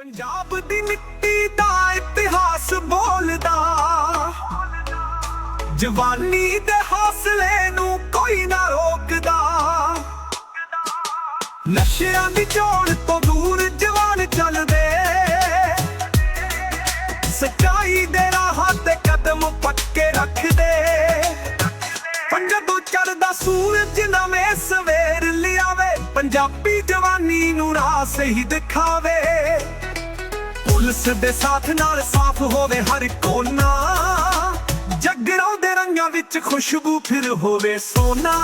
ਪੰਜਾਬ ਦੀ ਮਿੱਟੀ ਦਾ ਇਤਿਹਾਸ ਬੋਲਦਾ। ਜਵਾਨੀ ਦੇ ਹੌਸਲੇ ਨੂੰ ਕੋਈ ਨਾ ਰੋਕਦਾ। ਨਸ਼ਿਆਂ ਦੀ ਝੋਲ ਤੋਂ ਦੂਰ ਜਵਾਨ ਚੱਲਦੇ। ਸੱਚਾਈ ਦੇ ਰਾਹਾਂ ਤੇ ਕਦਮ ਪੱਕੇ ਰੱਖਦੇ। ਪੰਜਾ ਤੋਂ ਚੜਦਾ ਸੂਰਜ ਨਵੇਂ ਸਵੇਰ ਲਿਆਵੇ। ਪੰਜਾਬੀ ਜਵਾਨੀ ਨੂੰ ਰਾਹ ਸਹੀ ਦਿਖਾਵੇ। ਪੁਲਿਸ ਦੇ ਸਾਥ ਨਾਲ ਸਾਫ਼ ਹੋਵੇ ਹਰ ਕੋਨਾ। ਜਗਰਾਉਂ ਦੇ ਰੰਗਾਂ ਵਿੱਚ ਖੁਸ਼ਬੂ ਫਿਰ ਹੋਵੇ ਸੋਨਾ।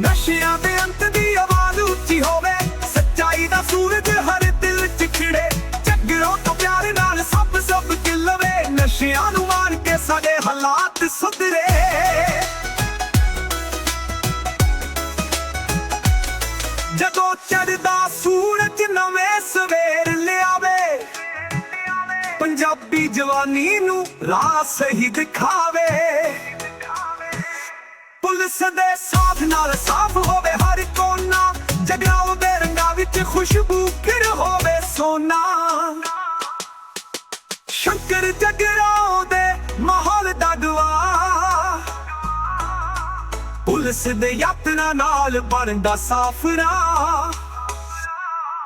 ਨਸ਼ਿਆਂ ਦੇ ਅੰਤ ਦੀ ਆਵਾਜ਼ ਉੱਚੀ ਹੋਵੇ, ਸੱਚਾਈ ਦਾ ਸੂਰਜ ਹਰ ਦਿਲ 'ਚ ਖਿੜੇ। ਜਗਰਾਉਂ ਤੋਂ ਪਿਆਰ ਨਾਲ ਸਭ ਸਭ ਕਿਲਵੇ, ਨਸ਼ਿਆਂ ਨੂੰ ਮਾਰ ਕੇ ਸਾਡੇ ਹਾਲਾਤ ਸੁਧਰੇ। ਜਦੋਂ ਚੜਦਾ ਪੰਜਾਬੀ ਜਵਾਨੀ ਨੂੰ ਰਾਹ ਸਹੀ ਦਿਖਾਵੇ। ਪੁਲਿਸ ਦੇ ਸਾਥ ਨਾਲ ਸਾਫ਼ ਹੋਵੇ ਹਰ ਕੋਨਾ। ਜਗਰਾਉਂ ਦੇ ਰੰਗਾਂ ਵਿੱਚ ਖੁਸ਼ਬੂ ਫਿਰ ਹੋਵੇ ਸੋਨਾ। ਸ਼ੰਕਰ ਜਗਰਾਉਂ ਦੇ ਮਾਹੌਲ ਦਾ ਗਵਾ ਪੁਲਿਸ ਦੇ ਯਤਨਾਂ ਨਾਲ ਬਣਦਾ ਸਾਫ਼ ਰਾਹ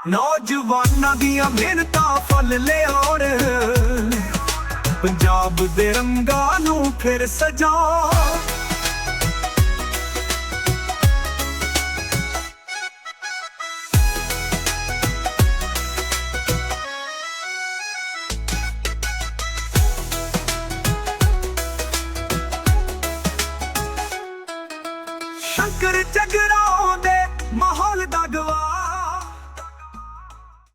ਨੌਜਵਾਨਾਂ ਦੀਆਂ ਮਿਹਨਤਾਂ ਫਲ ਲਿਆਉਣ। ਪੰਜਾਬ ਦੇ ਰੰਗਾਂ ਨੂੰ ਫਿਰ ਸਜਾ। ਸ਼ੰਕਰ ਜਗਰਾ